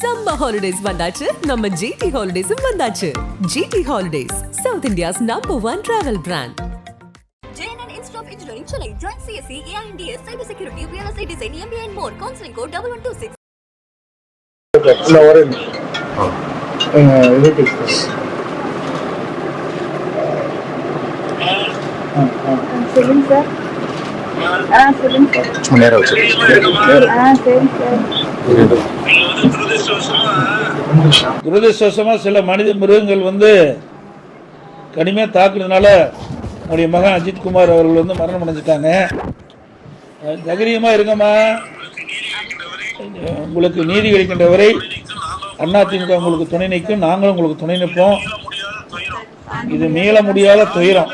Summer holidays வந்தாச்சு. நம்ம GT ஹாலிடேஸும் வந்தாச்சு. GT holidays south India's number one travel brand JNN Institute of Engineering, Chennai. Join CSC, AIMDS, Cyber Security, VLSI Design, MBA and more. Counseling code 1126. இல்ல ஒரு இது. சொல்லுங்க sir ஆ சொல்லுங்க sir நேரா வச்சு ஆ சரி சார் துரதிருஷ்டவசமாக சில மனித மிருகங்கள் வந்து கடுமையாக தாக்குனதுனால உங்களுடைய மகன் அஜித்குமார் அவர்கள் வந்து மரணம் அடைஞ்சிட்டாங்க. அஹ் தைரியமாக இருங்கம்மா. உங்களுக்கு நீதி கிடைக்கின்ற வரை அதிமுக உங்களுக்கு துணை நிற்கும் நாங்களும் உங்களுக்கு துணை நிற்போம். இது மீள முடியாத துயரம்.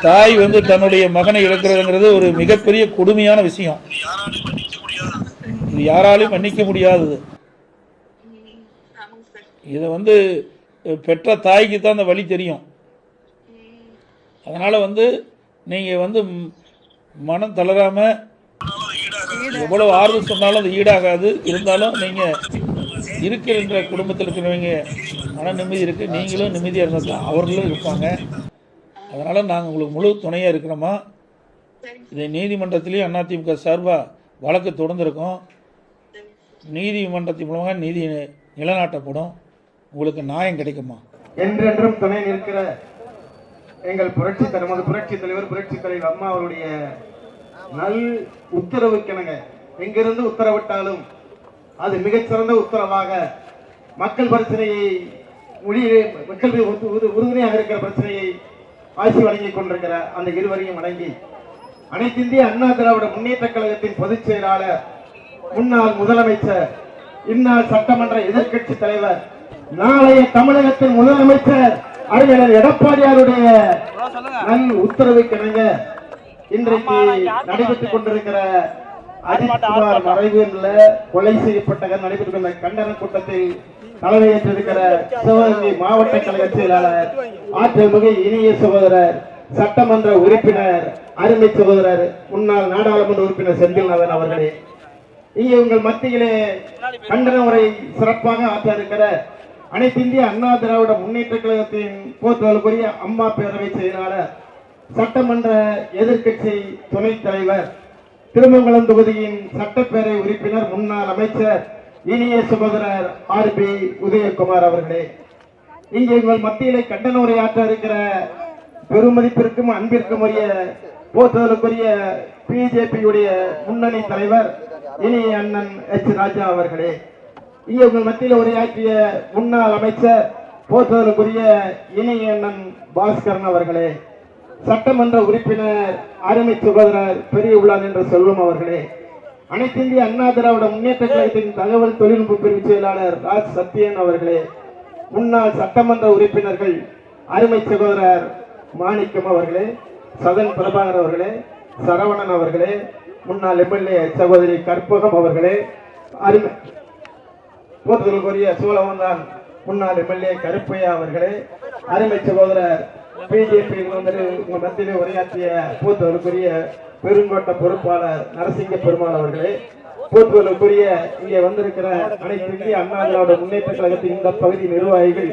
தாய் வந்து தன்னுடைய மகனை இழக்கிறதுங்கிறது ஒரு மிகப்பெரிய கொடுமையான விஷயம். இது யாராலையும் மன்னிக்க முடியாதது இதை வந்து பெற்ற தாய்க்கு தான் அந்த வழி தெரியும். அதனால் வந்து நீங்கள் வந்து மனம் தளராமல் எவ்வளவு ஆறுதல் சொன்னாலும் அது ஈடாகாது. இருந்தாலும் நீங்கள் இருக்கின்ற குடும்பத்தில் இருக்கிறவங்க மன நிம்மதி இருக்குது நீங்களும் நிம்மதியாக இருந்தால் அவர்களும் இருப்பாங்க. அதனால் நாங்கள் உங்களுக்கு முழு துணையாக இருக்கிறோமா? இதை நீதிமன்றத்திலையும் அதிமுக சார்பாக வழக்கு தொடர்ந்துருக்கோம். நீதிமன்றத்தின் மூலமாக நீதி நிலநாட்டப்படும். உங்களுக்கு நியாயம் கிடைக்குமா? என்றென்றும் துணை நிற்கிற எங்கள் புரட்சி நமது புரட்சி தலைவர் புரட்சி தலைவர் அம்மா அவருடைய நல் உத்தரவுக்கெனங்க எங்கிருந்து உத்தரவிட்டாலும் அது மிகச்சிறந்த உத்தரவாக மக்கள் பிரச்சனையை மொழியிலே மக்கள் உறுதுணையாக இருக்கிற பிரச்சனையை ஆட்சி வழங்கிக் கொண்டிருக்கிற அந்த இருவரையும் வணங்கி அனைத்திந்திய அண்ணா திராவிட முன்னேற்ற கழகத்தின் பொதுச் செயலாளர் முன்னாள் முதலமைச்சர் இந்நாள் சட்டமன்ற எதிர்க்கட்சி தலைவர் நாளைய தமிழகத்தின் முதலமைச்சர் அறிஞர் எடப்பாடியாருடைய நல் உத்தரவுக்கிணங்க. இன்றைக்கு நடைபெற்றுக் கொண்டிருக்கிற அஜித்குமார் மறைவில் கொலை செய்யப்பட்ட நடைபெற்றுக் கொண்ட கண்டன கூட்டத்தில் தலைமையேற்றிருக்கிற சிவகங்கை மாவட்ட கழக செயலாளர் ஆற்றல் மிகு இனிய சகோதரர் சட்டமன்ற உறுப்பினர் அருமை சகோதரர் முன்னாள் நாடாளுமன்ற உறுப்பினர் செந்தில்நாதன் அவர்களே. இங்கே உங்கள் மத்தியிலே கண்டன உரை சிறப்பாக ஆற்ற இருக்கிற அனைத்திந்திய அண்ணா திராவிட முன்னேற்ற கழகத்தின் போற்றுதலுக்குரிய அம்மா பேரவை செயலாளர் சட்டமன்ற எதிர்க்கட்சி துணைத் தலைவர் திருமங்கலம் தொகுதியின் சட்டப்பேரவை உறுப்பினர் முன்னாள் அமைச்சர் இனிய சகோதரர் ஆர் பி உதயகுமார் அவர்களே. இங்கே உங்கள் மத்தியிலே கண்டன உரையாற்ற இருக்கிற பெருமதிப்பிற்கும் அன்பிற்கும் உரிய போற்றுதலுக்குரிய பிஜேபியுடைய முன்னணி தலைவர் இனிய அண்ணன் எச். ராஜா அவர்களே. இங்கே உங்கள் மத்தியில் உரையாற்றிய முன்னாள் அமைச்சர் போற்றுதலுக்குரிய இணை அண்ணன் பாஸ்கரன் அவர்களே சட்டமன்ற உறுப்பினர் அருமை சகோதரர் பெரிய உள்ளார் என்ற செல்வம் அவர்களே அனைத்து இந்திய அண்ணா திராவிட முன்னேற்ற கழகத்தின் தகவல் தொழில்நுட்ப பிரிவு செயலாளர் ராஜ் சத்யன் அவர்களே முன்னாள் சட்டமன்ற உறுப்பினர்கள் அருமை சகோதரர் மாணிக்கம் அவர்களே சதன் பிரபாகர் அவர்களே சரவணன் அவர்களே முன்னாள் எம்எல்ஏ சகோதரி கற்பகம் அவர்களே அருமை போற்றுதலுக்குரிய சூழவந்தான் முன்னாள் எம்எல்ஏ கருப்பையா அவர்களே அருமை சகோதரர் பிஜேபி வந்து உங்க மத்தியில் உரையாற்றிய போற்றுதலுக்குரிய பெருங்கோட்ட பொறுப்பாளர் நரசிங்க பெருமாள் அவர்களே போற்றுதலுக்குரிய இங்கே வந்திருக்கிற அனைத்து இந்திய அண்ணா திராவிட முன்னேற்ற கழகத்தின் இந்த பகுதி நிர்வாகிகள்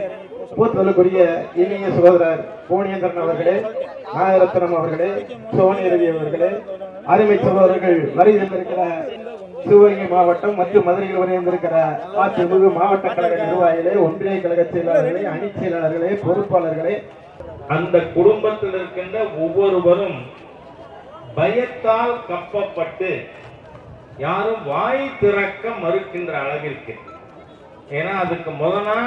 போற்றுதலுக்குரிய இனிய சகோதரர் கோணியந்திரன் அவர்களே நாகரத்னம் அவர்களே சோனியரவி அவர்களே அருமை சகோதரர்கள் வரை சிவகங்கை மாவட்டம் மற்றும் மதுரையில் உறைந்திருக்கிற அதிமுக மாவட்ட கழக நிர்வாகிகளே ஒன்றிய கழக செயலாளர்களே அணி செயலாளர்களே பொறுப்பாளர்களே. அந்த குடும்பத்தில் இருக்கின்ற ஒவ்வொருவரும் பயத்தால் கப்பப்பட்டு யாரும் வாய் திறக்க மறுக்கின்ற அளவிற்கு. ஏன்னா அதுக்கு முதனா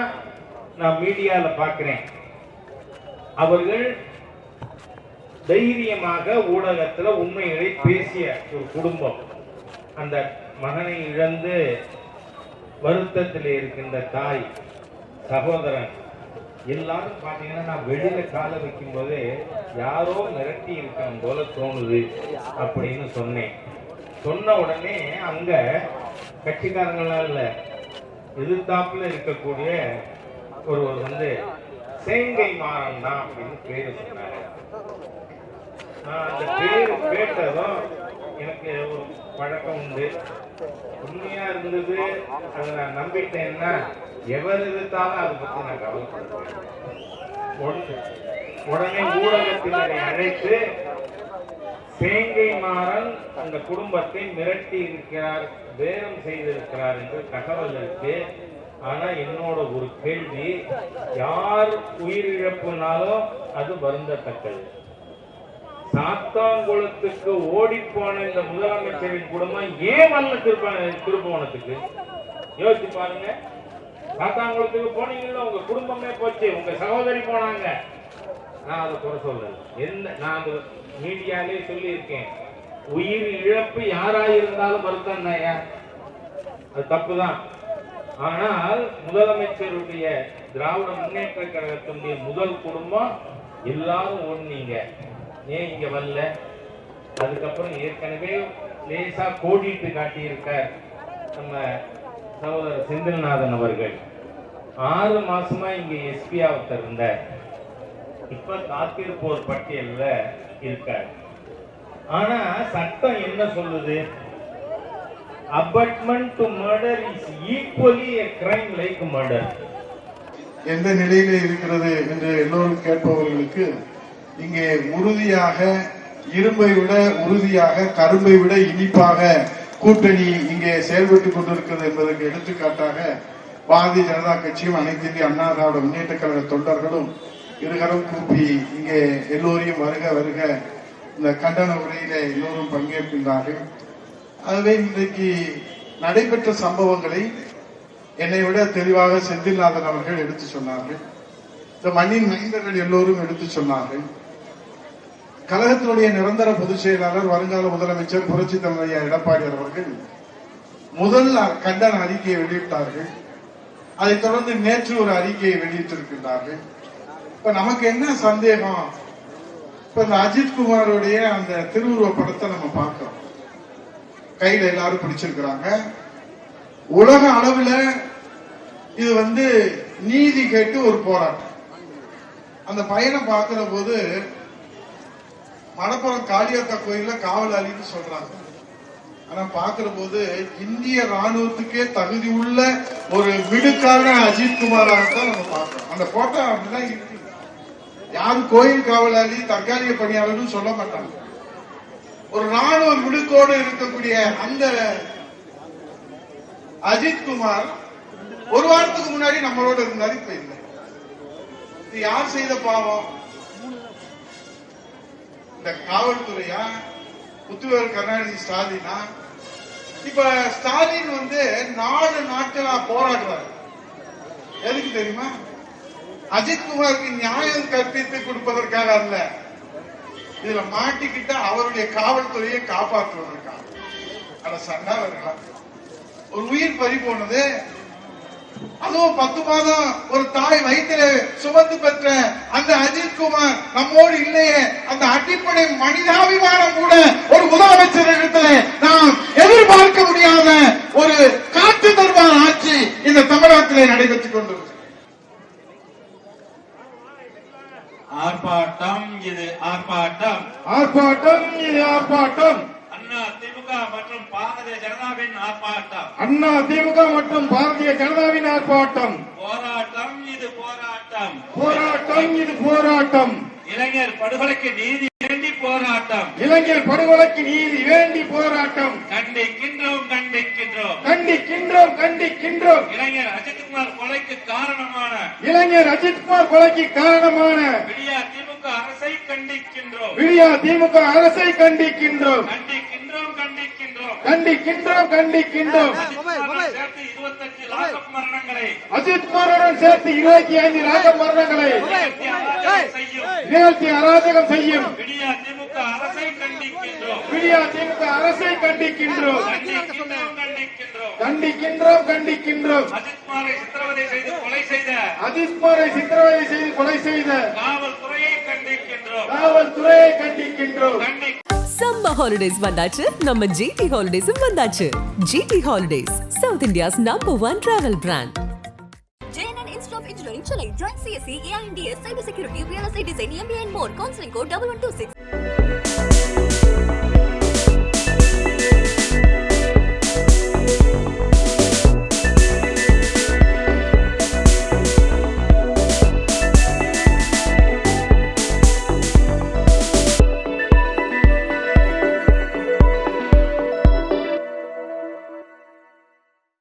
நான் மீடியால பார்க்கிறேன். அவர்கள் தைரியமாக ஊடகத்துல உண்மைகளை பேசிய ஒரு குடும்பம். அந்த மகனை இழந்து வருத்தத்தில் இருக்கின்ற தாய் சகோதரன் எல்லாரும் பாத்தீங்கன்னா நான் வெளியில காலை வைக்கும் போது யாரோ மிரட்டி இருக்கணும் போல தோணுது அப்படின்னு சொன்னேன். சொன்ன உடனே அங்க கட்சிக்காரங்களா இல்ல எதிர்த்தாப்புல இருக்கக்கூடிய ஒருவர் வந்து சேங்கை மாறன் தான் அப்படின்னு பேரு சொன்னாரு. அந்த பேரு கேட்டதும் எனக்கு ஒரு பழக்கம் உண்டு. உண்மையா இருந்தது அதை நான் நம்பிட்டேன்னா எவர் இருந்தாலும் அதை பத்தி நான் கவலைப்படுவேன். உடனே- உடனே ஊடகத்தினரை அழைத்து சேங்கை மாறன் அந்த குடும்பத்தை மிரட்டி இருக்கிறார் பேரம் செய்திருக்கிறார் என்று தகவல் இருக்கு ஆனா என்னோட ஒரு கேள்வி யார் உயிரிழப்புனாலும் அது வருந்தத்தக்கது. சாத்தாங்குளத்துக்கு ஓடிப்போன இந்த முதலமைச்சரின் குடும்பம் ஏன் வரல திருப்ப திருப்பவனத்துக்கு? யோசிச்சு பாருங்க. சாத்தாங்குளத்துக்கு போனீங்கல்ல உங்க குடும்பமே போச்சு உங்க சகோதரி போனாங்க. நான் அதை குறை சொல்லல. எந்த நான் அது மீடியாலே சொல்லியிருக்கேன். உயிர் இழப்பு யாரா இருந்தாலும் வருத்தம் தான்யா அது தப்புதான். ஆனால் முதலமைச்சருடைய திராவிட முன்னேற்ற கழகத்தினுடைய முதல் குடும்பம் எல்லாரும் ஓடுனீங்க ஏன் இங்க வரல. அதுக்கப்புறம் ஏற்கனவே லேசா கோடிட்டு காட்டியிருக்கார் நம்ம சகோதரர் செந்தில்நாதன் அவர்கள். ஆறு மாசமா இங்க எஸ்பியா ஒருத்தர் இருந்தார். இப்ப காத்திருப்போர் பட்டியல்ல இருக்கார். ஆனா சட்டம் என்ன சொல்லுது? Abetment to murder is equally a crime like murder எந்த நிலையிலே இருக்கிறது என்று எல்லோரும் கேட்பவர்களுக்கு இங்கே உறுதியாக இரும்பை விட உறுதியாக கரும்பை விட இனிப்பாக கூட்டணி இங்கே செயல்பட்டுக் கொண்டிருக்கிறது என்பதற்கு எடுத்துக்காட்டாக பாரதிய ஜனதா கட்சியும் அனைத்து இந்திய அண்ணா திராவிட முன்னேற்ற கழக தொண்டர்களும் இருகரம் கூப்பி இங்கே எல்லோரையும் வருக வருக இந்த கண்டன உரையில எல்லோரும் பங்கேற்கின்றார்கள். ஆகவே இன்றைக்கு நடைபெற்ற சம்பவங்களை என்னை விட தெளிவாக செந்தில்நாதன் அவர்கள் எடுத்து சொன்னார்கள். இந்த மண்ணின் மைந்தர்கள் எல்லோரும் எடுத்து சொன்னார்கள். கழகத்தினுடைய நிரந்தர பொதுச் செயலாளர் வருங்கால முதலமைச்சர் புரட்சி தலைவர் எடப்பாடி அவர்கள் முதல் கண்டன அறிக்கையை வெளியிட்டார்கள். அதைத் தொடர்ந்து நேற்று ஒரு அறிக்கையை வெளியிட்டிருக்கின்றார்கள். இப்ப நமக்கு என்ன சந்தேகம்? இப்ப இந்த அஜித் குமாருடைய அந்த திருவுருவ படத்தை நம்ம பார்க்கிறோம். கையில எல்லாரும் பிடிச்சிருக்கிறாங்க. உலக அளவுல இது வந்து நீதி கேட்டு ஒரு போராட்டம். அந்த பையனை பார்க்கிற போது மணப்புறம் காளியாத்தா கோயில்ல காவலாளின்னு சொல்றாங்க. ஆனா பாக்குற போது இந்திய ராணுவத்துக்கே தகுதி உள்ள ஒரு மிடுக்கான அஜித் குமாராகத்தான் நம்ம பார்க்கிறோம் அந்த போட்டோ அப்படிதான் இருக்கு. யாரும் கோயில் காவலாளி தற்காலிக பணியாளர்னு சொல்ல மாட்டாங்க. ஒரு ராணுவ மிடுக்கோடு இருக்கக்கூடிய அந்த அஜித் குமார் ஒரு வாரத்துக்கு முன்னாடி நம்மளோட இருந்தாரு இப்ப இல்லை. இது யார் செய்த பாவம்? இந்த காவல்துறையா புத்துவர் கருணாநிதி ஸ்டாலினா இப்ப ஸ்டாலின் வந்து நாலு நாட்களா போராடுறாரு எதுக்கு தெரியுமா? அஜித் குமாருக்கு நியாயம் கற்பித்து கொடுப்பதற்காக அல்ல. இதுல மாட்டிக்கிட்ட அவருடைய காவல்துறையை காப்பாற்றுவதற்காக. அட சண்டாளர்களா. ஒரு உயிர் பறி போனது அதுவும் பத்து மாதம் ஒரு தாய் வயிற்றில சுமந்து பெற்ற அந்த அஜித் குமார் நம்மோடு இல்லையே அந்த அடிப்படை மனிதாபிமானம் கூட ஒரு முதலமைச்சர் இடத்துல நாம் எதிர்பார்க்க முடியாத ஒரு காட்டு தருவார் ஆட்சி இந்த தமிழகத்திலே நடைபெற்றுக் கொண்டிருக்கிறது. ஆர்ப்பாட்டம் இது ஆர்ப்பாட்டம். ஆர்ப்பாட்டம் இது ஆர்ப்பாட்டம். மற்றும் பாரதிய ஜனதாவின் ஆர்ப்பாட்டம். அண்ணா திமுக மற்றும் பாரதிய ஜனதாவின் ஆர்ப்பாட்டம். போராட்டம் இது போராட்டம். போராட்டம் இது போராட்டம். இளைஞர் படுகொலைக்கு நீதி வேண்டி போராட்டம். இளைஞர் படுகொலைக்கு நீதி வேண்டி போராட்டம். கண்டிக்கின்றோம் கண்டிக்கின்றோம். கண்டிக்கின்றோம் கண்டிக்கின்றோம். இளைஞர் அஜித்குமார் கொலைக்கு காரணமான. இளைஞர் அஜித்குமார் கொலைக்கு காரணமான. விடியா திமுக அரசை கண்டிக்கின்றோம். விடியா திமுக அரசை கண்டிக்கின்றோம் கண்டிக்கின்றோம். கண்டிக்கின்றோம் கண்டிக்கின்றோம். கண்டிக்கின்றோம் அஜித்குமாரை சேர்த்து இருபத்தி ஐந்து ராக மரணங்களை. நிகழ்த்தி அராஜகம் செய்யும். விடியா திமுக அரசை கண்டிக்கின்றோம். விடியா திமுக அரசை கண்டிக்கின்றோம். கண்டிக்கின்றோம் கண்டிக்கின்றோம். அஜித்குமாரை சித்திரவதை செய்து கொலை செய்த. அஜித்குமாரை சித்திரவதை செய்து கொலை செய்த. காவல்துறையை கண்டிக்கின்றோம். காவல்துறையை கண்டிக்கின்றோம். கண்டி சம்மர் ஹாலிடேஸ் வந்தாச்சு நம்ம ஜிடி ஹாலிடேஸும் வந்தாச்சு GT holidays south India's number one travel brand JNN Institute of Engineering, Chennai. Join CSE, AINDS, Cybersecurity, Real Estate Design, MBA and more. Counseling code 1126.